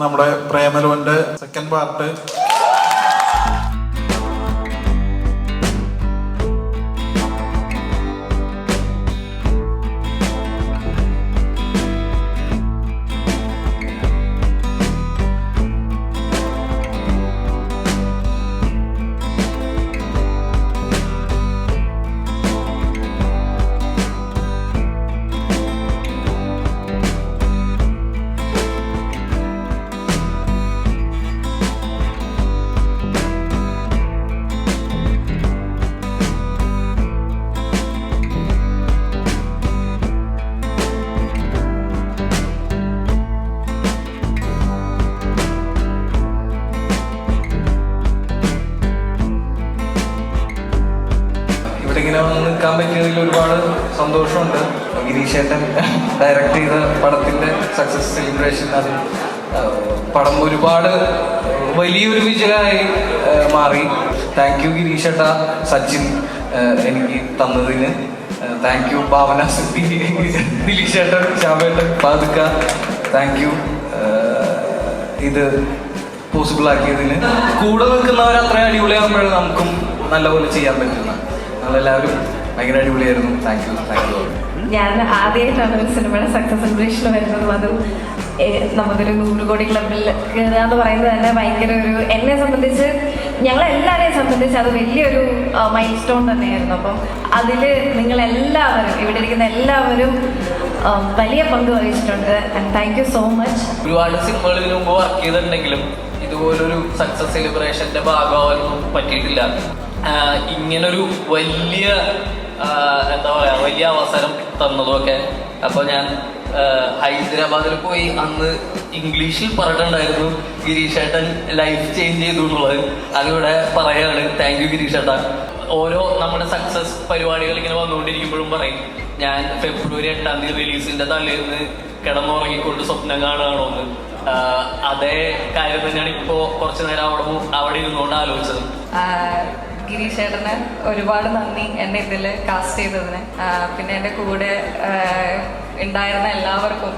നമ്മുടെ പ്രേമലുവിന്റെ second part ഇങ്ങനെ വന്ന് നിൽക്കാൻ പറ്റിയതിൽ ഒരുപാട് സന്തോഷമുണ്ട്. ഗിരീഷേട്ടൻ ഡയറക്റ്റ് ചെയ്ത പടത്തിന്റെ സക്സസ് സെലിബ്രേഷൻ അത് പടം ഒരുപാട് വലിയൊരു വിജയമായി മാറി. താങ്ക് യു ഗിരീഷേട്ട സച്ചിൻ എനിക്ക് തന്നതിന്. താങ്ക് യു ഭാവന സിദ്ധി ദിലീഷേട്ടൻ ശ്യാമേട്ടൻ പാതുക്ക. താങ്ക് യു ഇത് പോസിബിൾ ആക്കിയതിന്. കൂടെ നിൽക്കുന്നവർ അത്രയും അടിപൊളിയാകുമ്പോഴാണ് നമുക്കും നല്ലപോലെ ചെയ്യാൻ പറ്റുന്നത്. നമ്മളെല്ലാവരും ഭയങ്കര അടിപൊളിയായിരുന്നു. താങ്ക് യു താങ്ക് യു ഞാൻ ആദ്യമായിട്ടാണ് ഒരു സിനിമയുടെ സക്സസ് സെലിബ്രേഷൻ വരുന്നതും. അതും നമുക്കൊരു നൂറ് കോടി ക്ലബിൽ കയറുക എന്ന് പറയുന്നത് തന്നെ ഭയങ്കര ഒരു എന്നെ സംബന്ധിച്ച് ഞങ്ങളെല്ലാവരെയും സംബന്ധിച്ച് അത് വലിയൊരു മൈൽ സ്റ്റോൺ തന്നെയായിരുന്നു. അപ്പം അതിൽ നിങ്ങളെല്ലാവരും ഇവിടെ ഇരിക്കുന്ന എല്ലാവരും വലിയ പങ്ക് വഹിച്ചിട്ടുണ്ട്. And thank you so much ഒരുപാട് സിനിമകളിൽ മുമ്പ് വർക്ക് ചെയ്തിട്ടുണ്ടെങ്കിലും ഇതുപോലൊരു സക്സസ് സെലിബ്രേഷന്റെ ഭാഗമാവാനൊന്നും പറ്റിയിട്ടില്ല. ഇങ്ങനൊരു വലിയ എന്താ പറയാ വലിയ അവസരം തന്നതൊക്കെ അപ്പോൾ ഞാൻ ഹൈദരാബാദിൽ പോയി അന്ന് ഇംഗ്ലീഷിൽ പറഞ്ഞിട്ടുണ്ടായിരുന്നു ഗിരീഷേട്ടൻ ലൈഫ് ചേഞ്ച് ചെയ്തു എന്നുള്ളത്. അതിവിടെ പറയാണ് താങ്ക് യു ഗിരീഷേട്ട. ഓരോ നമ്മുടെ സക്സസ് പരിപാടികൾ ഇങ്ങനെ വന്നുകൊണ്ടിരിക്കുമ്പോഴും പറയും ഞാൻ ഫെബ്രുവരി എട്ടാം തീയതി റിലീസിന്റെ തലേന്ന് കിടന്നുറങ്ങിക്കൊണ്ട് സ്വപ്നം കാണുകയാണോ എന്ന് അതേ കാര്യം തന്നെയാണ് ഇപ്പോ കുറച്ചു നേരം അവിടെ അവിടെ ഇരുന്നുകൊണ്ട് ആലോചിച്ചത്. ഗിരീഷ് ചേട്ടന് ഒരുപാട് നന്ദി എന്നെ ഇതിൽ കാസ്റ്റ് ചെയ്തതിന്. പിന്നെ എന്റെ കൂടെ ഉണ്ടായിരുന്ന എല്ലാവർക്കും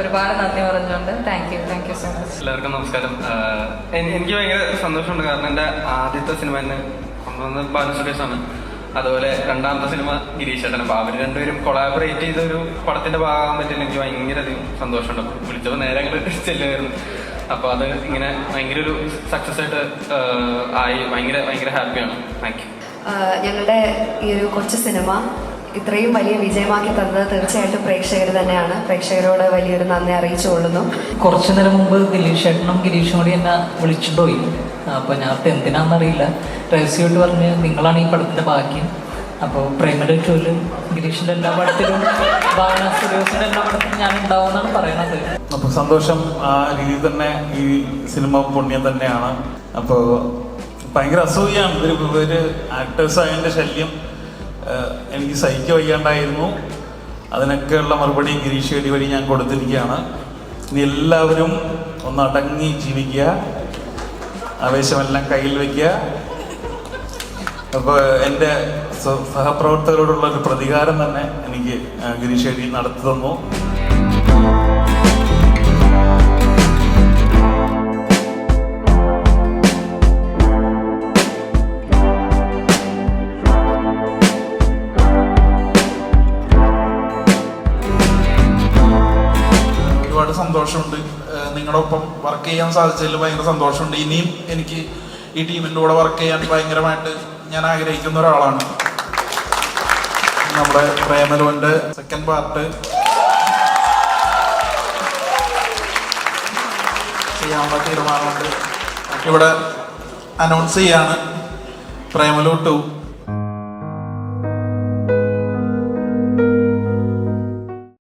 ഒരുപാട് നന്ദി പറഞ്ഞുകൊണ്ട് thank you thank you so much എല്ലാവർക്കും നമസ്കാരം. എനിക്ക് ഭയങ്കര സന്തോഷമുണ്ട്. കാരണം എന്റെ ആദ്യത്തെ സിനിമ എന്നെ കൊണ്ടുവന്നത് ആണ്. അതുപോലെ രണ്ടാമത്തെ സിനിമ ഗിരീഷ് ചേട്ടൻ അപ്പോൾ രണ്ടുപേരും കൊളാബറേറ്റ് ചെയ്ത ഒരു പടത്തിന്റെ ഭാഗമാകാൻ പറ്റിയ എനിക്ക് ഭയങ്കര അധികം സന്തോഷമുണ്ട് വിളിച്ചപ്പോൾ നേരെ അങ്ങോട്ട് ചെല്ലുമായിരുന്നു അപ്പോൾ അത് ഇങ്ങനെ ഭയങ്കര ഒരു സക്സസ് ആയിട്ട് ആയി. ഭയങ്കര ഭയങ്കര ഹാപ്പിയാണ്. താങ്ക് യു ഞങ്ങളുടെ ഈ ഒരു കൊച്ചു സിനിമ ഇത്രയും വലിയ വിജയമാക്കി തന്നത് തീർച്ചയായിട്ടും പ്രേക്ഷകർ തന്നെയാണ്. പ്രേക്ഷകരോട് വലിയൊരു നന്ദി അറിയിച്ചു കൊള്ളുന്നു. കുറച്ചു നേരം മുമ്പ് ദിലീഷ് ചേട്ടനും ഗിരീഷും കൂടി എന്നെ വിളിച്ചിട്ട് പോയി. അപ്പോൾ ഞാൻ എന്തിനാണെന്നറിയില്ല. രഹസ്യമായിട്ട് പറഞ്ഞ് നിങ്ങളാണ് ഈ പടത്തിന്റെ ബാക്കി അപ്പോൾ പ്രേമയുടെ ചോൽ ഗിരീഷിന്റെ എല്ലാ പടത്തിലും ഭാവന എല്ലാ പടത്തിലും ഞാൻ ഉണ്ടാവും എന്നാണ് പറയുന്നത് അപ്പോൾ സന്തോഷം ആ രീതി തന്നെ ഈ സിനിമ പുണ്യം തന്നെയാണ്. അപ്പോൾ ഭയങ്കര അസൂയാണ് ഇവർ ഇവർ ആക്ടേഴ്സ് ആയതിന്റെ ശല്യം എനിക്ക് സഹിക്ക വയ്യാണ്ടായിരുന്നു. അതിനൊക്കെയുള്ള മറുപടി ഗിരീഷ് വേടി വഴി ഞാൻ കൊടുത്തിരിക്കുകയാണ്. ഇനി എല്ലാവരും ഒന്ന് അടങ്ങി ജീവിക്കുക. ആവേശമെല്ലാം കയ്യിൽ വയ്ക്കുക. അപ്പോൾ എന്റെ സഹപ്രവർത്തകരോടുള്ള ഒരു പ്രതികാരം തന്നെ എനിക്ക് ഗിരീഷ് നടത്തി തന്നു. ഒരുപാട് സന്തോഷമുണ്ട്. നിങ്ങളൊപ്പം വർക്ക് ചെയ്യാൻ സാധിച്ചതിൽ ഭയങ്കര സന്തോഷമുണ്ട്. ഇനിയും എനിക്ക് ഈ ടീമിന്റെ കൂടെ വർക്ക് ചെയ്യാൻ ഭയങ്കരമായിട്ട് ഞാൻ ആഗ്രഹിക്കുന്ന ഒരാളാണ്. നമ്മുടെ പ്രേമലോന്റെ സെക്കൻഡ് പാർട്ട് ചെയ്യാനുള്ള തീരുമാനമുണ്ട്. ഇവിടെ അനൗൺസ് ചെയ്യാണ് പ്രേമലു ടു